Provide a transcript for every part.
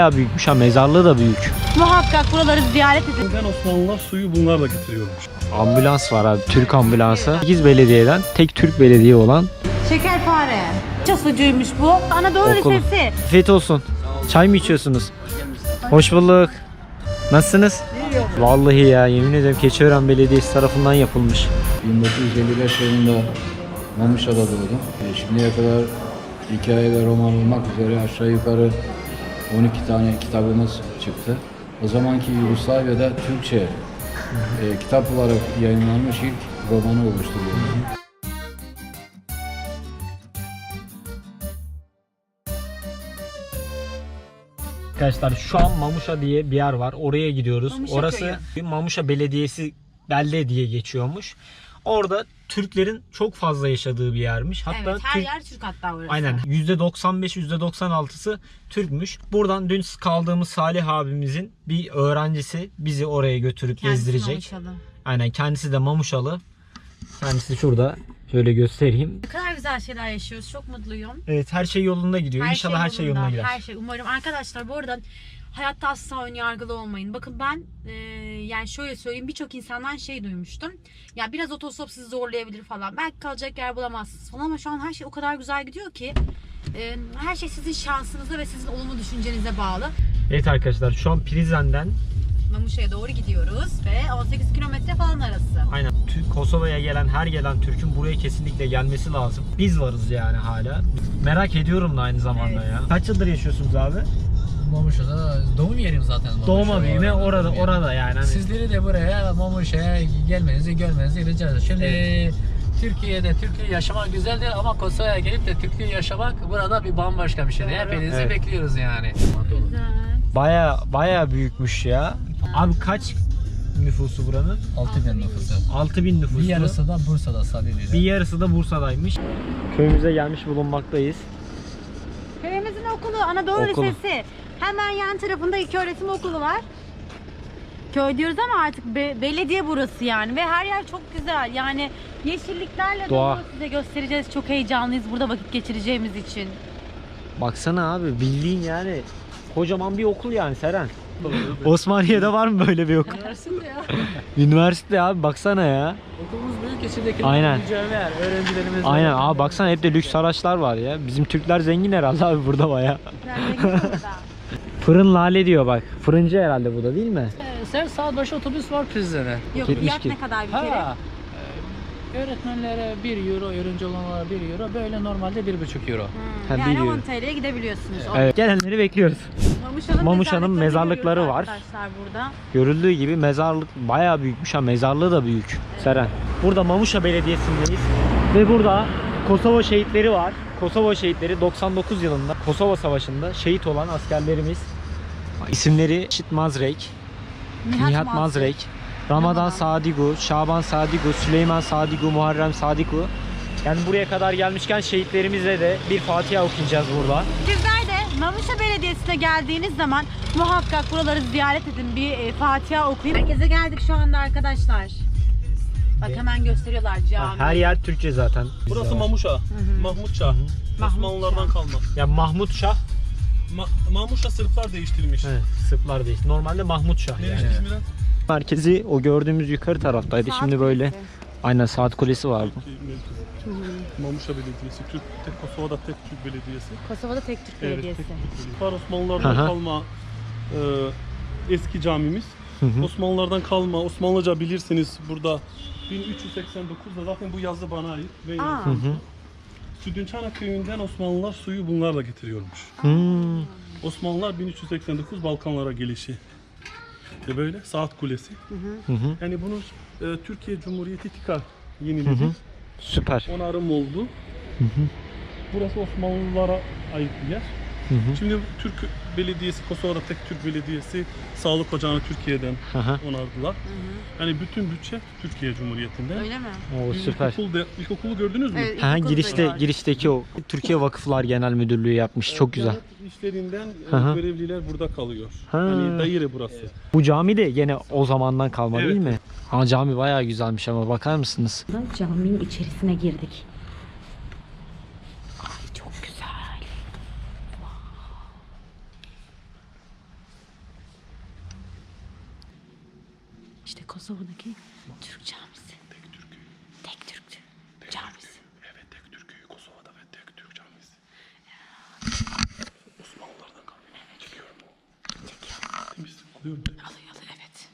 Bayağı büyükmüş ha mezarlığı da büyük. Muhakkak buraları ziyaret edin. Neden Osmanlılar suyu bunlarla getiriyormuş. Ambulans var abi Türk ambulansı. 8 belediyeden tek Türk belediye olan Şekerpare. Çasucuymuş bu. Anadolu Okul. Lisesi. Afiyet olsun. Çay mı içiyorsunuz? Hoş bulduk. Nasılsınız? Vallahi ya yemin ederim Keçiören Belediyesi tarafından yapılmış. 1955 yılında Mamışa'da doğdum. E, şimdiye kadar hikaye ve roman olmak üzere aşağı yukarı 12 tane kitabımız çıktı. O zamanki Yugoslavya'da Türkçe e, kitap olarak yayınlanmış ilk romanı oluşturuyor. Arkadaşlar şu an Mamuşa diye bir yer var. Oraya gidiyoruz. Mamuşa Orası Mamuşa Belediyesi belde diye geçiyormuş. Orada Türklerin çok fazla yaşadığı bir yermiş. Hatta evet her Türk- yer Türk hatta burası. Aynen. %95 %96'sı Türkmüş. Buradan dün kaldığımız Salih abimizin bir öğrencisi bizi oraya götürüp Kendisi gezdirecek. Mamuşalı. Aynen kendisi de Mamuşalı. Kendisi şurada. Şöyle göstereyim. Ne kadar güzel şeyler yaşıyoruz. Çok mutluyum. Evet her şey yolunda gidiyor. İnşallah her şey yoluna gider. Her şey umarım. Arkadaşlar bu arada hayatta asla ön yargılı olmayın. Bakın ben e, yani şöyle söyleyeyim birçok insandan şey duymuştum. Ya biraz otostop sizi zorlayabilir falan. Belki kalacak yer bulamazsınız falan ama şu an her şey o kadar güzel gidiyor ki e, her şey sizin şansınıza ve sizin olumlu düşüncenize bağlı. Evet arkadaşlar şu an Prizren'den Mamuşa'ya doğru gidiyoruz ve 18 kilometre falan arası. aynen Kosova'ya gelen her gelen Türk'ün buraya kesinlikle gelmesi lazım. Biz varız yani hala. Merak ediyorum da aynı zamanda Evet. ya. Kaç yıldır yaşıyorsunuz abi? Mamışa'da doğum yerim zaten. Mamışa. Doğma büyüme Orada doğum yerim. orada yani. Hani Sizleri de buraya Mamışa'ya gelmenizi görmenizi rica ederiz. Şimdi Türkiye'de Türkiye yaşamak güzeldir ama Kosova'ya gelip de Türkiye yaşamak burada bir bambaşka bir şey. Hepinizi Evet. bekliyoruz yani. Baya baya büyükmüş ya. Abi kaç nüfusu buranın? 6000 nüfusu. 6000 nüfusu. Bir yarısı da Bursa'da sadece. Bir yarısı da Bursa'daymış. Köyümüze gelmiş bulunmaktayız. Köyümüzün okulu Anadolu Okulu. Lisesi. Hemen yan tarafında iki öğretim okulu var. Köy diyoruz ama artık be- belediye burası yani ve her yer çok güzel. Yani yeşilliklerle Doğa. dolu size göstereceğiz. Çok heyecanlıyız burada vakit geçireceğimiz için. Baksana abi bildiğin yani kocaman bir okul yani Seren. Osmaniye'de var mı böyle bir okul? Üniversite ya. Üniversite abi baksana ya. Okulumuz büyük içindeki Aynen. mücevher. Öğrencilerimiz Aynen abi baksana hep de lüks araçlar var ya. Bizim Türkler zengin herhalde abi burada baya. Fırın lale diyor bak. Fırıncı herhalde bu da değil mi? Sen saat başı otobüs var Prizren'e. Yok fiyat ne kadar bir kere? Ha. e, Öğretmenlere 1 euro, öğrenci olanlara 1 euro, böyle normalde 1,5 euro. Hmm, Ha, yani biliyorum. 10 TL'ye gidebiliyorsunuz. Evet. Gelenleri bekliyoruz. Mamışa'nın mezarlıkları görüyoruz var. Arkadaşlar burada. Görüldüğü gibi mezarlık bayağı büyükmüş ha mezarlığı da büyük. Seren. Burada Mamuşa Belediyesi'ndeyiz. Ve burada Kosova şehitleri var. Kosova şehitleri 99 yılında Kosova Savaşı'nda şehit olan askerlerimiz. İsimleri Şit Mazrek, Nihat Mazrek, Ramadan Ramadan. Sadigu, Şaban Sadigu, Süleyman Sadigu, Muharrem Sadigu. Yani buraya kadar gelmişken şehitlerimize de bir Fatiha okuyacağız burada. Sizler de Mamışa Belediyesi'ne geldiğiniz zaman muhakkak buraları ziyaret edin. Bir e, Fatiha okuyun. Herkese geldik şu anda arkadaşlar. Bak hemen gösteriyorlar cami. Her yer Türkçe zaten. Burası Mamuşa. Mahmut Şah. Osmanlılardan kalma. Ya Mahmut Şah Ma- Mamuşa Sırplar değiştirmiş. Evet, Sırplar değil. Normalde Mahmut Şah Ne yani. ismi lan? Merkezi o gördüğümüz yukarı taraftaydı. Saat Şimdi böyle kulesi. aynen saat kulesi vardı. Mamuşa Belediyesi. Türk, tek Kosova'da tek Türk belediyesi. Kosova'da tek Türk Evet, Belediyesi. tek Türk belediyesi. Var Osmanlılardan hı. kalma e, eski camimiz. Hı hı. Osmanlılardan kalma. Osmanlıca bilirsiniz burada 1389'da zaten bu yazı bana ait. Ve Aa. Hı hı. Südünçana köyünden Osmanlılar suyu bunlarla getiriyormuş. Hmm. Osmanlılar 1389 Balkanlara gelişi. Ve böyle saat kulesi. Hı hı. Yani bunu e, Türkiye Cumhuriyeti TİKA yeniledi. Süper. Onarım oldu. Burası Osmanlılara ait bir yer. Hı hı. Şimdi Türk Belediyesi, Kosova'da tek Türk Belediyesi Sağlık Ocağı'nı Türkiye'den Hı hı. onardılar. Yani bütün bütçe Türkiye Cumhuriyeti'nden. Öyle mi? Oo, Bir süper. İlkokul, ilkokulu gördünüz mü? Evet, Ha, girişte var. girişteki o Türkiye Vakıflar Genel Müdürlüğü yapmış. Çok güzel. İşlerinden e, Hı hı. görevliler burada kalıyor. Ha. Hani daire burası. Bu cami de yine o zamandan kalma Evet. değil mi? Ha cami bayağı güzelmiş ama bakar mısınız? Caminin içerisine girdik. Ay çok güzel. İşte Kosova'daki Türk camisi. Tek Türk camisi. Evet tek Türkiye Kosova'da ve tek Türk camisi. Osmanlılardan kalma. Çekiyorum o. Temiz. Alıyorum. Alıyor alıyor evet.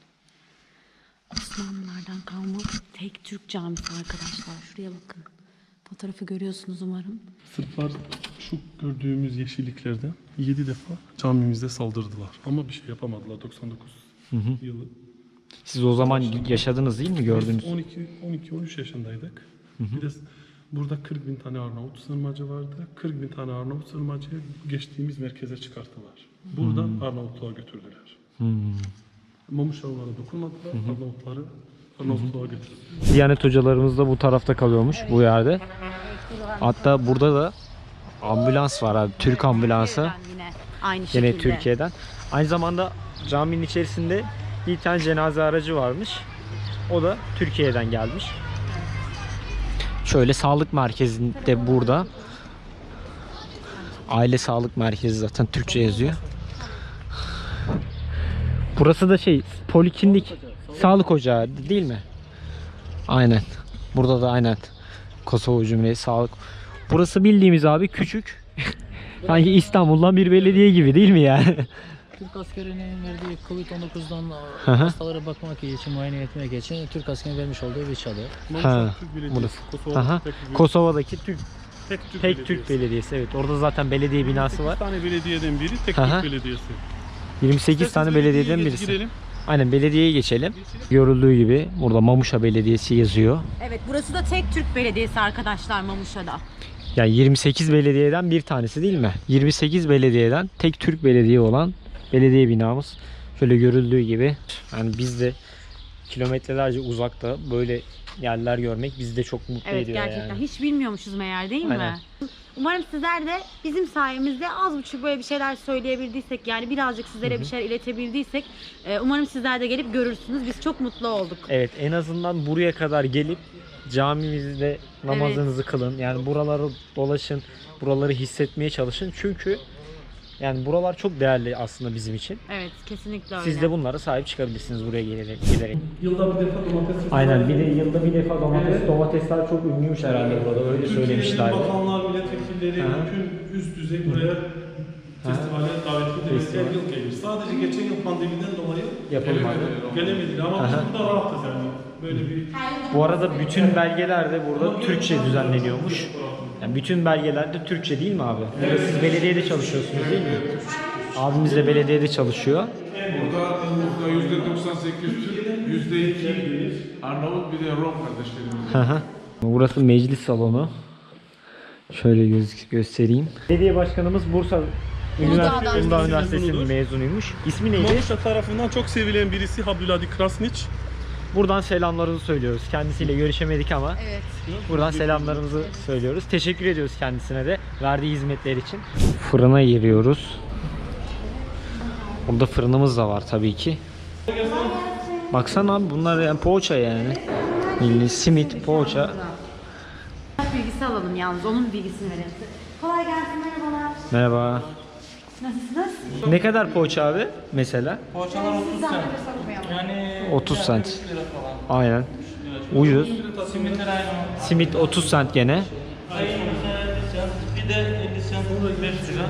Osmanlılardan kalma tek Türk camisi arkadaşlar. Şuraya bakın. Fotoğrafı görüyorsunuz umarım. Sırplar şu gördüğümüz yeşilliklerden 7 defa camimizde saldırdılar. Ama bir şey yapamadılar 99 yılı. Siz o zaman yaşadınız değil mi gördünüz? 12 12 13 yaşındaydık. Bir de burada 40 bin tane Arnavut sığınmacı vardı. 40 bin tane Arnavut sığınmacıyı geçtiğimiz merkeze çıkarttılar. Buradan Arnavutluğa götürdüler. Mamuşavlara dokunmadılar. Arnavutları Arnavutluğa götürdüler. Diyanet hocalarımız da bu tarafta kalıyormuş bu yerde. Hatta burada da ambulans var abi. Türk ambulansı. Yine aynı şekilde. Yine Türkiye'den. Aynı zamanda caminin içerisinde bir tane cenaze aracı varmış. O da Türkiye'den gelmiş. Şöyle sağlık merkezinde burada. Aile sağlık merkezi zaten Türkçe yazıyor. Burası da şey poliklinik sağlık ocağı değil mi? Aynen. Burada da aynen. Kosova Cumhuriyeti Sağlık. Burası bildiğimiz abi küçük. Sanki İstanbul'dan bir belediye gibi değil mi yani? Türk askerinin verdiği Covid-19'dan hı. hastalara bakmak için, muayene etmek için Türk askerinin vermiş olduğu bir çadır. Ha, Türk Belediyesi. Kosova'daki Türk tek Türk Tek Türk Belediyesi evet. Orada zaten belediye binası var. 8 tane belediyeden biri tek Aha. Türk Belediyesi. 28 tane İsterseniz belediyeden birisi. Girelim. Aynen belediyeye geçelim. Görüldüğü gibi burada Mamuşa Belediyesi yazıyor. Evet burası da tek Türk belediyesi arkadaşlar Mamuşa'da. Yani 28 belediyeden bir tanesi değil mi? 28 belediyeden tek Türk belediye olan belediye binamız. Şöyle görüldüğü gibi. Yani biz de kilometrelerce uzakta böyle yerler görmek bizi de çok mutlu Evet ediyor gerçekten yani. hiç bilmiyormuşuz meğer değil Aynen. mi? Umarım sizler de bizim sayemizde az buçuk böyle bir şeyler söyleyebildiysek yani birazcık sizlere bir şeyler iletebildiysek e, umarım sizler de gelip görürsünüz. Biz çok mutlu olduk. Evet en azından buraya kadar gelip camimizde namazınızı kılın. Yani buraları dolaşın, buraları hissetmeye çalışın. Çünkü yani buralar çok değerli aslında bizim için. Evet kesinlikle öyle. Siz de bunlara sahip çıkabilirsiniz buraya gelerek. Yılda bir defa domates Aynen bir de yılda bir defa domates, domatesler çok ünlüymüş herhalde burada öyle Türkiye'nin söylemişlerdi. bakanlar, milletvekilleri, Aha. bütün üst düzey buraya festivale davetli Festival. devletler yıl gelir. Sadece geçen yıl pandemiden dolayı Yapılmadı. gelemediler ama biz Aha. burada rahatız yani. Böyle bir Bu arada bütün belgeler de burada Türkçe düzenleniyormuş. Yani bütün belgeler de Türkçe değil mi abi? Burada siz belediyede çalışıyorsunuz değil mi? Abimiz de belediyede çalışıyor. Burada yüzde 98 Türk, yüzde 2 Arnavut bir de Rom kardeşlerimiz. Hı hı. Burası meclis salonu. Şöyle göz göstereyim. Belediye başkanımız Bursa Üniversitesi, mezun. Üniversitesi'nin mezunuymuş. İsmi neydi? Mamuşa tarafından çok sevilen birisi Abdülhadi Krasniç. Buradan selamlarımızı söylüyoruz. Kendisiyle görüşemedik ama Evet. buradan selamlarımızı söylüyoruz. Teşekkür ediyoruz kendisine de verdiği hizmetler için. Fırına giriyoruz. Burada fırınımız da var tabii ki. Baksana abi bunlar yani poğaça yani. Milli simit, poğaça. Bilgisi alalım yalnız onun bilgisini verelim. Kolay gelsin merhabalar. Merhaba. Nasılsınız? Ne kadar poğaça abi mesela? Poğaçalar 30 cent. Yani 30 cent. 5 lira falan. Aynen. Ucuz. Simitler aynı. Simit 30 cent gene. Mesela 50 cent. Bir de 50 cent 5 lira.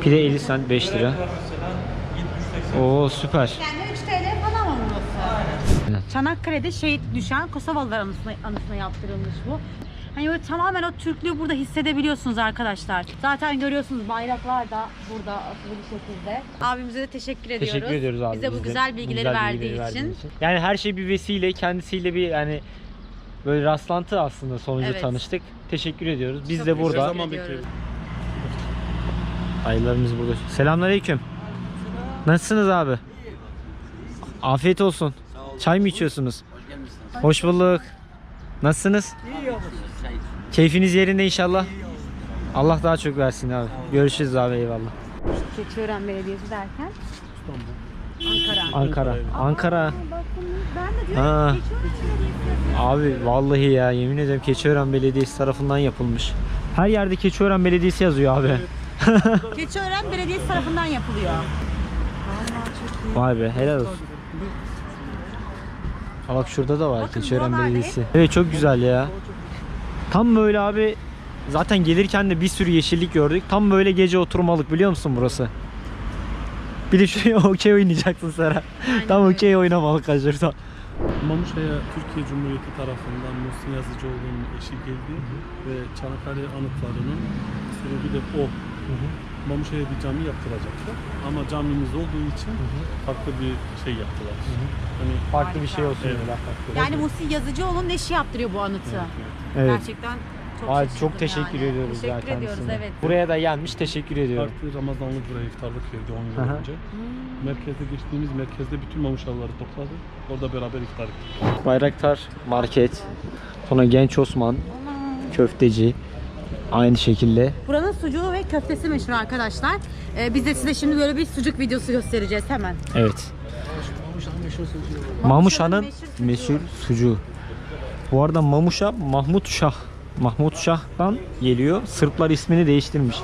Pide 50 cent 5 lira. Var mesela 70-80. Oo süper. Yani 3 TL falan mı burası? Çanakkale'de şehit düşen Kosovalılar anısına, anısına yaptırılmış bu. Hani böyle tamamen o Türklüğü burada hissedebiliyorsunuz arkadaşlar. Zaten görüyorsunuz bayraklar da burada asılı bir şekilde. Abimize de teşekkür ediyoruz. Teşekkür ediyoruz abi. Bize bu güzel bilgileri güzel verdiği bilgileri için. verdiğin Yani her şey bir vesile, kendisiyle bir yani böyle rastlantı aslında sonucu Evet. tanıştık. Teşekkür ediyoruz. Biz Çok de burada. Zaman. Ayılarımız burada. Selamünaleyküm. Nasılsınız abi? Afiyet olsun. Çay mı içiyorsunuz? Hoş bulduk. Nasılsınız? Keyfiniz yerinde inşallah. Allah daha çok versin abi. Görüşürüz abi eyvallah. Keçiören Belediyesi derken? Ankara. Ankara. Ankara. Bakın ben de diyorum Ha. Keçiören Belediyesi. Abi vallahi ya yemin ederim Keçiören Belediyesi tarafından yapılmış. Her yerde Keçiören Belediyesi yazıyor abi. Keçiören Belediyesi tarafından yapılıyor. Vay be helal olsun. Bak şurada da var Bakın Keçiören? Belediyesi. Evet çok güzel ya. Tam böyle abi zaten gelirken de bir sürü yeşillik gördük. Tam böyle gece oturmalık biliyor musun burası? Bir de şuraya okey oynayacaksın Sera. Tam okey oynamalık şurada. Mamuşa'ya Türkiye Cumhuriyeti tarafından Muhsin Yazıcıoğlu'nun eşi geldi ve Çanakkale anıtlarının sebebi de o. Mamuşa'ya bir cami yaptıracaktı ama camimiz olduğu için farklı bir şey yaptılar. Hani Farklı bir şey olsun. Evet. Yani Musi Yazıcıoğlu'nun eşi yaptırıyor bu anıtı. Evet. Gerçekten çok Ay, şaşırdım çok teşekkür yani. ediyoruz Teşekkür zaten. ediyoruz size. evet. Buraya da gelmiş teşekkür ediyorum. Artı Ramazanlı buraya iftarlık verdi 10 yıl Aha. önce. Merkezde geçtiğimiz merkezde bütün Mamuşalıları topladı. Orada beraber iftar ettik. Bayraktar Market. Sonra Genç Osman. Köfteci. Aynı şekilde. Buranın sucuğu ve köftesi meşhur arkadaşlar. Ee, biz de size şimdi böyle bir sucuk videosu göstereceğiz hemen. Evet. Mamuşa'nın meşhur sucuğu. Mamuşa'nın meşhur meşhur sucuğu. Bu arada Mamuşa Mahmut Şah. Mahmut Şah'tan geliyor. Sırplar ismini değiştirmiş.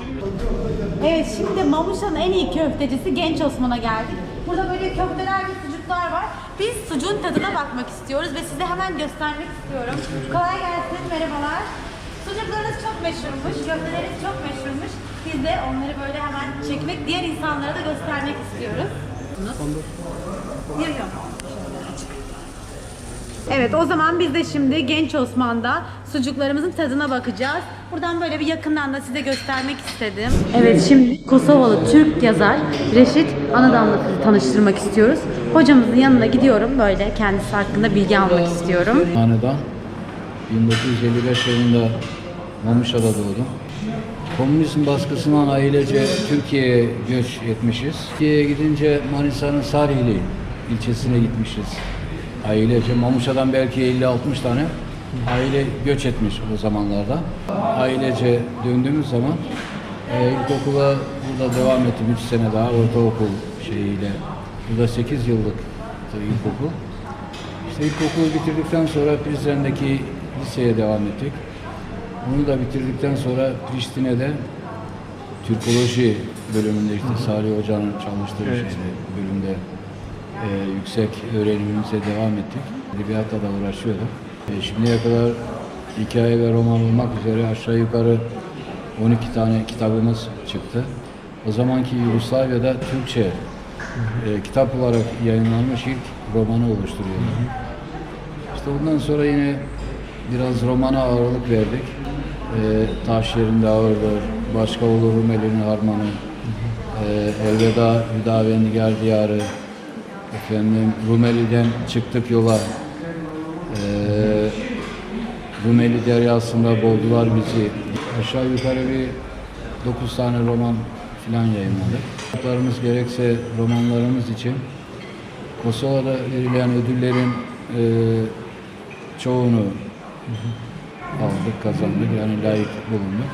Evet şimdi Mamuşa'nın en iyi köftecisi Genç Osman'a geldik. Burada böyle köfteler ve sucuklar var. Biz sucuğun tadına bakmak istiyoruz ve size hemen göstermek istiyorum. Kolay gelsin, merhabalar. Sucuklarınız çok meşhurmuş, köfteleriniz çok meşhurmuş. Biz de onları böyle hemen çekmek, diğer insanlara da göstermek istiyoruz. Yürüyorum. Evet o zaman biz de şimdi Genç Osman'da sucuklarımızın tadına bakacağız. Buradan böyle bir yakından da size göstermek istedim. Evet şimdi Kosovalı Türk yazar Reşit Anadam'la sizi tanıştırmak istiyoruz. Hocamızın yanına gidiyorum böyle kendisi hakkında bilgi almak istiyorum. Hanedan 1955 yılında Mamuşa'da doğdum. Komünizm baskısından ailece Türkiye'ye göç etmişiz. Türkiye'ye gidince Manisa'nın Sarihli ilçesine gitmişiz. Ailece Mamuşa'dan belki 50-60 tane aile göç etmiş o zamanlarda. Ailece döndüğümüz zaman e, ilkokula burada devam ettim 3 sene daha ortaokul şeyiyle. Burada 8 yıllık ilkokul. İşte ilkokulu bitirdikten sonra Prizren'deki liseye devam ettik. Onu da bitirdikten sonra Priştine'de Türkoloji bölümünde işte Salih Hoca'nın çalıştığı şeyde, bölümde e, yüksek öğrenimimize devam ettik. Edebiyatla da uğraşıyorduk. E, şimdiye kadar hikaye ve roman olmak üzere aşağı yukarı 12 tane kitabımız çıktı. O zamanki Yugoslavya'da Türkçe e, kitap olarak yayınlanmış ilk romanı oluşturuyordu. İşte bundan sonra yine biraz romana ağırlık verdik. Ee, taş yerinde ağırdır, başka olur Rumeli'nin harmanı, ee, elveda Hüdavendigar diyarı, efendim Rumeli'den çıktık yola, ee, Rumeli deryasında boğdular bizi. Aşağı yukarı bir 9 tane roman filan yayınladık. Kitaplarımız gerekse romanlarımız için Kosova'da verilen ödüllerin e, çoğunu aldık, kazandık. Yani layık bulunduk.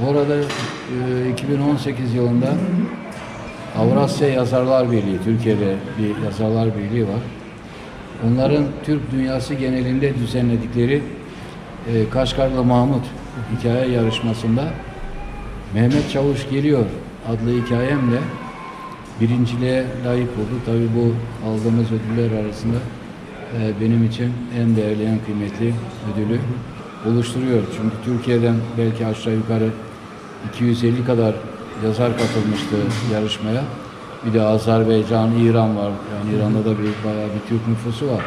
Bu arada e, 2018 yılında Avrasya Yazarlar Birliği, Türkiye'de bir yazarlar birliği var. Onların Türk dünyası genelinde düzenledikleri e, Kaşgarlı Mahmut hikaye yarışmasında Mehmet Çavuş Geliyor adlı hikayemle birinciliğe layık olduk. Tabii bu aldığımız ödüller arasında e, benim için en değerli, en kıymetli ödülü oluşturuyor. Çünkü Türkiye'den belki aşağı yukarı 250 kadar yazar katılmıştı yarışmaya. Bir de Azerbaycan, İran var. Yani İran'da da bir bayağı bir Türk nüfusu var.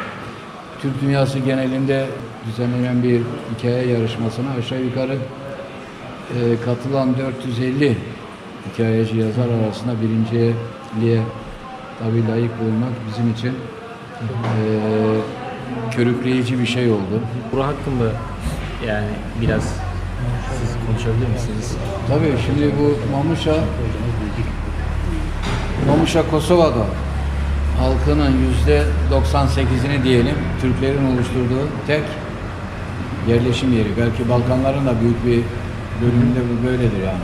Türk dünyası genelinde düzenlenen bir hikaye yarışmasına aşağı yukarı e, katılan 450 hikayeci yazar arasında birinciliğe tabii layık olmak bizim için e, körükleyici bir şey oldu. Bura hakkında yani biraz siz konuşabilir misiniz? Tabii şimdi bu Mamuşa Mamuşa Kosova'da halkının yüzde 98'ini diyelim Türklerin oluşturduğu tek yerleşim yeri. Belki Balkanların da büyük bir bölümünde bu böyledir yani.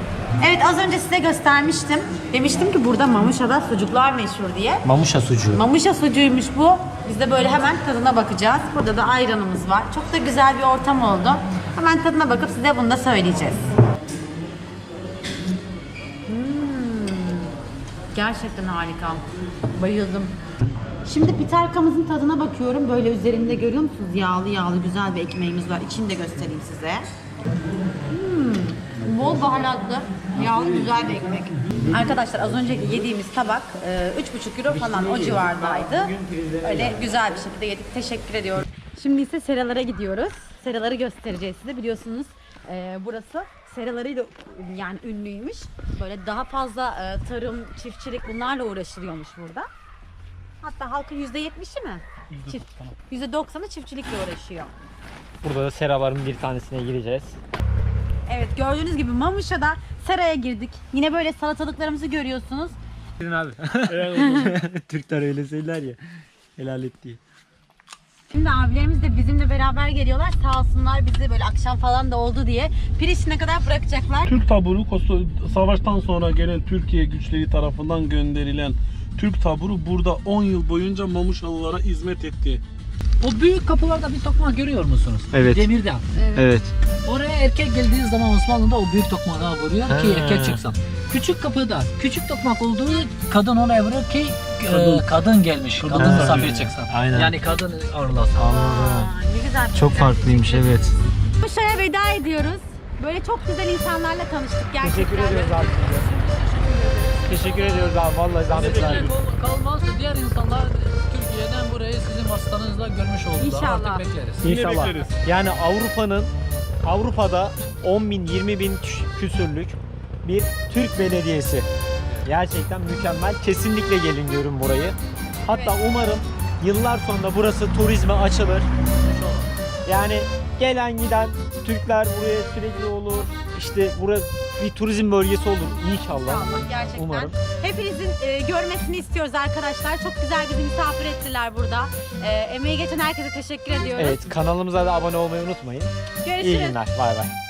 Evet az önce size göstermiştim. Demiştim ki burada Mamuşa'da sucuklar meşhur diye. Mamuşa sucuğu. Mamuşa sucuğuymuş bu. Biz de böyle hemen tadına bakacağız. Burada da ayranımız var. Çok da güzel bir ortam oldu. Hemen tadına bakıp size bunu da söyleyeceğiz. Hmm. Gerçekten harika. Bayıldım. Şimdi piterkamızın tadına bakıyorum. Böyle üzerinde görüyor musunuz? Yağlı yağlı güzel bir ekmeğimiz var. İçini de göstereyim size. Hmm, bol baharatlı, yağlı güzel bir ekmek. Arkadaşlar az önceki yediğimiz tabak e, 3,5 euro falan o civardaydı. Öyle güzel bir şekilde yedik. Teşekkür ediyorum. Şimdi ise seralara gidiyoruz. Seraları göstereceğiz size. Biliyorsunuz e, burası seralarıyla yani ünlüymüş. Böyle daha fazla e, tarım, çiftçilik bunlarla uğraşılıyormuş burada. Hatta halkın %70'i mi? Çift, %90'ı çiftçilikle uğraşıyor. Burada da seraların bir tanesine gireceğiz. Evet gördüğünüz gibi Mamuşa'da seraya girdik. Yine böyle salatalıklarımızı görüyorsunuz. Gidin abi. Türkler öyle söyler ya. Helal et diye. Şimdi abilerimiz de bizimle beraber geliyorlar. Sağ olsunlar bizi böyle akşam falan da oldu diye Priştine'ye kadar bırakacaklar. Türk taburu savaştan sonra gelen Türkiye güçleri tarafından gönderilen Türk taburu burada 10 yıl boyunca Mamuşalılara hizmet etti. O büyük kapılarda bir tokmak görüyor musunuz? Evet. Demirden. Evet. Oraya erkek geldiği zaman Osmanlı'da o büyük tokmağı vuruyor ki erkek çıksın. Küçük kapıda küçük tokmak olduğu kadın oraya vurur ki kadın, kadın gelmiş. Kadın, Kadın misafir çıksın. Aynen. Yani kadın ağırlasın. Anladım. Aa, ne güzel. Çok farklıymış evet. Mamuşa'ya veda ediyoruz. Böyle çok güzel insanlarla tanıştık gerçekten. Teşekkür ediyoruz abi. Teşekkür ediyoruz abi. Vallahi zahmet Teşekkürler verdik. kal- kalmaz. Diğer insanlar Türkiye'den burayı sizin vasıtanızla görmüş oldular. İnşallah. Artık bekleriz. İnşallah. bekleriz. Yani Avrupa'nın Avrupa'da 10 bin 20 bin kü- küsürlük bir Türk belediyesi. Gerçekten mükemmel. Kesinlikle gelin görün burayı. Hatta umarım yıllar sonra burası turizme açılır. Yani gelen giden Türkler buraya sürekli olur. İşte burası bir turizm bölgesi olur inşallah. İnşallah gerçekten. Umarım. Hepinizin e, görmesini istiyoruz arkadaşlar. Çok güzel bizi misafir ettiler burada. E, emeği geçen herkese teşekkür ediyoruz. Evet kanalımıza da abone olmayı unutmayın. Görüşürüz. İyi günler. Bay bay.